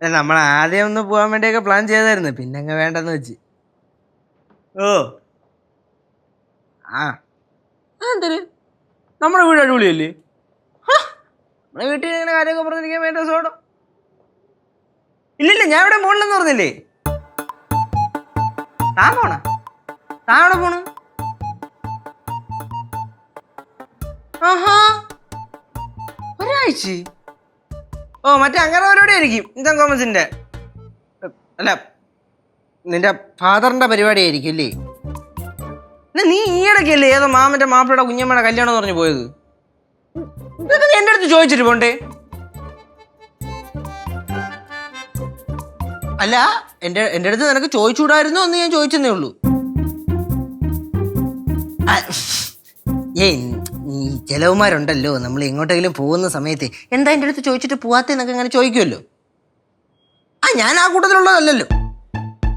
നമ്മൾ ആദ്യം ഒന്ന് പോകാൻ വേണ്ടിയൊക്കെ പ്ലാൻ ചെയ്തായിരുന്നു. പിന്നെ അങ്ങ് വേണ്ടെന്ന് വെച്ച്. ഓ. ആ. എന്തൊരു നമ്മുടെ വീട് അടിപൊളിയല്ലേ? നമ്മുടെ വീട്ടിൽ ഇങ്ങനെ കാര്യമൊക്കെ പറഞ്ഞിരിക്കാൻ വേണ്ട സോടും ഇല്ലില്ല ഞാൻ ഇവിടെ മുകളിലെന്ന് പറഞ്ഞില്ലേ? താ പോണ? താ അവിടെ പോണ്? ആഹാ. ഒരാഴ്ച? ഓ മറ്റേ അങ്ങനെ പരിപാടി ആയിരിക്കും. ഇൻകം കോമസിന്റെ അല്ല നിന്റെ ഫാദറിന്റെ പരിപാടി ആയിരിക്കും അല്ലേ? നീ ഈയിടയ്ക്കല്ലേ ഏതോ മാമന്റെ മാപ്പിളയുടെ കുഞ്ഞമ്മയുടെ കല്യാണം പറഞ്ഞു പോയത്? ഇതൊക്കെ നീ അടുത്ത് ചോദിച്ചിട്ട് പോണ്ടേ? അല്ല എന്റെ എന്റെ അടുത്ത് നിനക്ക് ചോദിച്ചുകൂടായിരുന്നു എന്ന് ഞാൻ ചോദിച്ചെന്നേ ഉള്ളൂ. ഈ ചിലവുമാരുണ്ടല്ലോ നമ്മൾ എങ്ങോട്ടെങ്കിലും പോകുന്ന സമയത്ത് എന്താ എന്റെ അടുത്ത് ചോദിച്ചിട്ട് പോവാത്തെന്നൊക്കെ ഇങ്ങനെ ചോദിക്കുമല്ലോ ആ ഞാൻ ആ കൂട്ടത്തിലുള്ളതല്ലല്ലോ.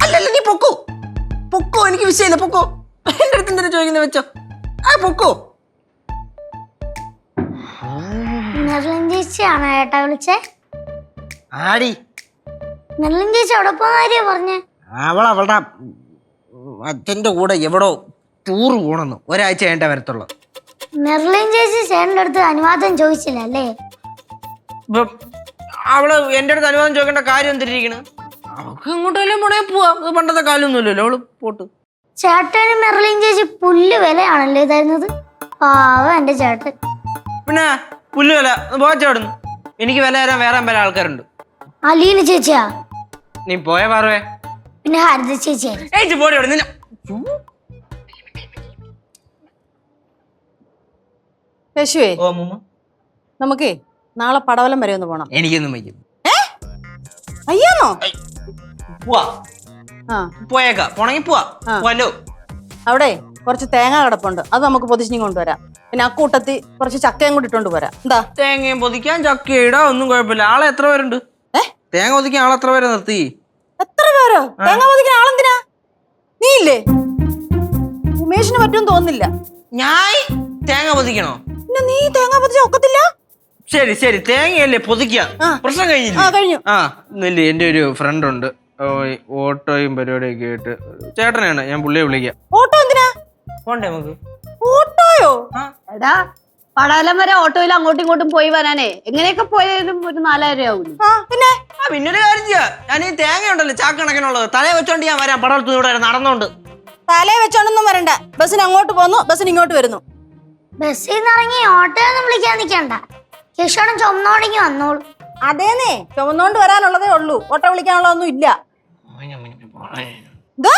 അല്ലല്ല നീ പൊക്കോ. പൊക്കോ എനിക്ക് വിഷയമില്ല പൊക്കോ. എന്റെ അടുത്ത് എന്തിനാ ചോദിക്കുന്നത് വെച്ചോ? ആ പൊക്കോ. ചേച്ചിയാണോ ഏട്ടാ വിളിച്ചേ? ആടി. ചേച്ചി പറഞ്ഞേ. അവൾ അവളുടെ അച്ഛന്റെ കൂടെ എവിടോ ടൂർ പോണെന്ന്. ഒരാഴ്ച കഴിഞ്ഞിട്ടേ വരത്തുള്ളൂ. നെർലിൻ ചേച്ചി ചേട്ടന്റെ അടുത്ത് അനുവാദം ചോദിച്ചില്ല അല്ലേ ഇപ്പം അവൾ എന്റെ അടുത്ത് അനുവാദം ചോദിക്കേണ്ട കാര്യം എന്തിരിക്കണ്? അവൾക്ക് എങ്ങോട്ടെങ്കിലും പോണേ പോവാം. ഇത് പണ്ടത്തെ അവൾ പോട്ട്. ചേട്ടനും മെർലിൻ ചേച്ചി പുല്ല് വിലയാണല്ലേ തരുന്നത്? പാവ എന്റെ ചേട്ടൻ. പിന്നെ പുല്ല് വില പോച്ചവിടുന്നു എനിക്ക് വില തരാൻ വേറെ പല ആൾക്കാരുണ്ട്. അലീന ചേച്ചിയാ? നീ പോയ പറവേ പിന്നെ ഹരിത ചേച്ചിയാ? ചേച്ചി പോടി അവിടെ നിന്നെ. ഓ മുമ്മ നമുക്കേ നാളെ പടവലം വരെ ഒന്ന് പോണം. എനിക്കൊന്നും വയ്ക്കും അയ്യാന്നോ പോവാ. ആ. പോയേക്കാം. പോണെങ്കി പോവാ. ആ. പോവല്ലോ. അവിടെ കുറച്ച് തേങ്ങ കിടപ്പുണ്ട്. അത് നമുക്ക് പൊതിച്ചിനി കൊണ്ടുവരാം പിന്നെ അക്കൂട്ടത്തി കുറച്ച് ചക്കയും കൂടി ഇട്ടോണ്ട് പോരാം എന്താ? തേങ്ങയും പൊതിക്കാൻ ചക്ക ഇടാ ഒന്നും കുഴപ്പമില്ല. ആളെ എത്ര പേരുണ്ട്? ഏ? തേങ്ങ പൊതിക്കാൻ ആളെ എത്ര പേരെ നിർത്തി? എത്ര പേരോ? തേങ്ങ പൊതിക്കാൻ ആളെന്തിനാ? നീ ഇല്ലേ ഉമേഷിന് പറ്റുമെന്ന് തോന്നുന്നില്ല. ഞാൻ തേങ്ങ പൊതിക്കണോ? പിന്നെ നീ തേങ്ങ പൊതിച്ച ഒക്കത്തില്ല? ശരി ശരി. തേങ്ങയല്ലേ പൊതിക്കാം. പ്രശ്നം പ്രശ്നം ആ കഴിഞ്ഞു. ആ ഇന്നില്ലേ എന്റെ ഒരു ഫ്രണ്ട് ഉണ്ട്. ഓ, ഈ ഓട്ടോയും പരിപാടിയൊക്കെ ആയിട്ട് ചേട്ടനാണ് ഞാൻ പുള്ളിയെ വിളിക്കാം. ഓട്ടോ എന്തിനാ? പോണ്ടേ നമുക്ക്? ഓട്ടോയോ? എടാ പടാലം വരെ ഓട്ടോയിൽ അങ്ങോട്ടും ഇങ്ങോട്ടും പോയി വരാനേ. എങ്ങനെയൊക്കെ പോയാലും ഒരു നാലായിരം രൂപ ആ പിന്നെ? ആ പിന്നൊരു കാര്യം ചെയ്യാം. ഞാൻ ഈ തേങ്ങ ഉണ്ടല്ലോ ചാക്കണക്കിനുള്ളത് തലയെ വെച്ചോണ്ട് ഞാൻ വരാം. പടവലത്ത് ഇവിടെ നടന്നോണ്ട്. തലേ വെച്ചോണ്ടൊന്നും വരണ്ട. ബസ്സിന് അങ്ങോട്ട് പോന്നു ബസ്സിന് ഇങ്ങോട്ട് വരുന്നു. ബസ്സിൽ നിന്ന് ഇറങ്ങി ഓട്ടോ ഒന്നും വിളിക്കാൻ നിൽക്കണ്ട കിഷോണും ചുമന്നോടെങ്കി വന്നോളൂ. അതേന്നേ ചുമന്നോണ്ട് വരാനുള്ളതേ ഉള്ളൂ. ഓട്ടോ വിളിക്കാനുള്ളതൊന്നും ഇല്ല. ദാ,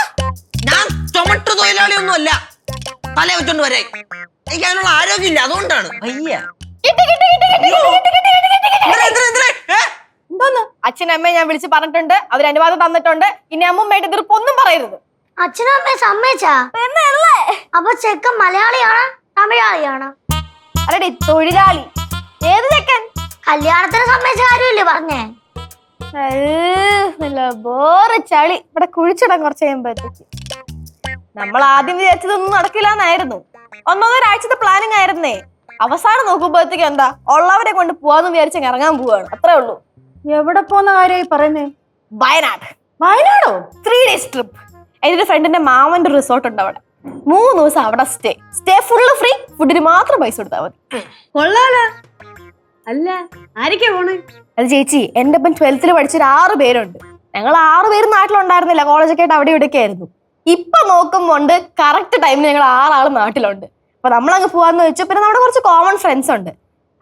ഞാൻ ചുമട്ട് തൊഴിലാളി ഒന്നും അല്ല തല വെച്ചോണ്ട് വരെ. എനിക്ക് അതിനുള്ള ആരോഗ്യമില്ല അതുകൊണ്ടാണ്. അയ്യ. എന്തോന്ന്? അച്ഛനും അമ്മയും ഞാൻ വിളിച്ച് പറഞ്ഞിട്ടുണ്ട്. അവർ അനുവാദം തന്നിട്ടുണ്ട്. ഇനി അമ്മമ്മയുടെ എതിർപ്പ് ഒന്നും പറയരുത്. അച്ഛനും അമ്മയും സമ്മതിച്ചാ? അപ്പൊ ചെക്കൻ മലയാളിയാണോ? തമിഴാളിയാണോ അല്ലടി തൊഴിലാളി. ഏത് ചെക്കൻ? കല്യാണത്തിന് സമ്മതിച്ച കാര്യമില്ലേ പറഞ്ഞേ? ബോറ് ചളി. ഇവിടെ കുഴിച്ചിടാൻ കുറച്ച് കഴിയുമ്പോഴത്തേക്ക്. നമ്മൾ ആദ്യം വിചാരിച്ചതൊന്നും നടക്കില്ല എന്നായിരുന്നു ഒന്നൊന്നൊരാഴ്ചത്തെ പ്ലാനിങ് ആയിരുന്നേ. അവസാനം നോക്കുമ്പോഴത്തേക്ക് എന്താ ഉള്ളവരെ കൊണ്ട് പോവാന്ന് വിചാരിച്ച ഇറങ്ങാൻ പോവാണ്. അത്രേ ഉള്ളൂ. എവിടെ പോന്ന കാര്യമായി പറയുന്നേ? വയനാട്. വയനാടോ? ത്രീ ഡേയ്സ് ട്രിപ്പ് എന്റെ ഒരു ഫ്രണ്ടിന്റെ മാമന്റെ റിസോർട്ട് ഉണ്ട് അവിടെ. മൂന്ന് ദിവസം അവിടെ സ്റ്റേ സ്റ്റേ ഫുള്ള് ഫ്രീ ഫുഡിന് മാത്രം പൈസ കൊടുത്താൽ മതി. കൊള്ളാലോ. അല്ല ആരൊക്കെയാ പോണേ? അത് ചേച്ചി എന്റെ ഒപ്പം ട്വൽത്തിൽ പഠിച്ച ഒരു ആറ് പേരുണ്ട്. ഞങ്ങൾ ആറ് പേരും നാട്ടിലുണ്ടായിരുന്നില്ല. കോളേജൊക്കെ ആയിട്ട് അവിടെ ഇവിടെയൊക്കെ ആയിരുന്നു ഇപ്പൊ നോക്കുമ്പോണ്ട് കറക്റ്റ് ടൈമിൽ ഞങ്ങൾ ആറാൾ നാട്ടിലുണ്ട്. അപ്പൊ നമ്മളങ്ങ് പോവാന്ന് വെച്ചു. പിന്നെ നമ്മുടെ കുറച്ച് കോമൺ ഫ്രണ്ട്സ് ഉണ്ട്.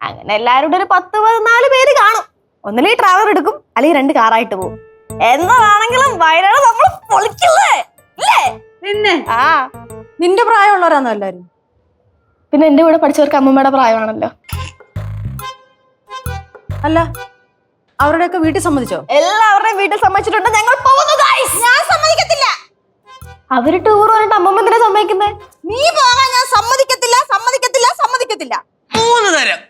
അങ്ങനെ എല്ലാവരും കൂടെ ഒരു പത്ത് പതിനാല് പേര് കാണും. ഒന്നില്ലെങ്കിൽ ട്രാവൽ എടുക്കും അല്ലെങ്കിൽ രണ്ട് കാറായിട്ട് പോകും എന്നതാണെങ്കിലും വയനാട് നമ്മൾ പൊളിക്കില്ലേ? ഇല്ലേ? പിന്നെ? ആ. നിന്റെ പ്രായമുള്ളവരാണോ എല്ലാരും? പിന്നെ എന്റെ കൂടെ പഠിച്ചവർക്ക് അമ്മമ്മയുടെ പ്രായമാണല്ലോ. അല്ല അവരുടെയൊക്കെ വീട്ടിൽ സമ്മതിച്ചോ? എല്ലാവരുടെയും വീട്ടിൽ സമ്മതിച്ചിട്ടുണ്ട്. ഞങ്ങൾ പോകുന്നു. ഞാൻ സമ്മതിക്കത്തില്ല. അവർ ടൂർ പറഞ്ഞിട്ട് അമ്മമ്മ എന്തിനാ സമ്മതിക്കുന്നത് നീ പോകാൻ ഞാൻ സമ്മതിക്കത്തില്ല സമ്മതിക്കത്തില്ല സമ്മതിക്കത്തില്ല. മൂന്ന് തരം.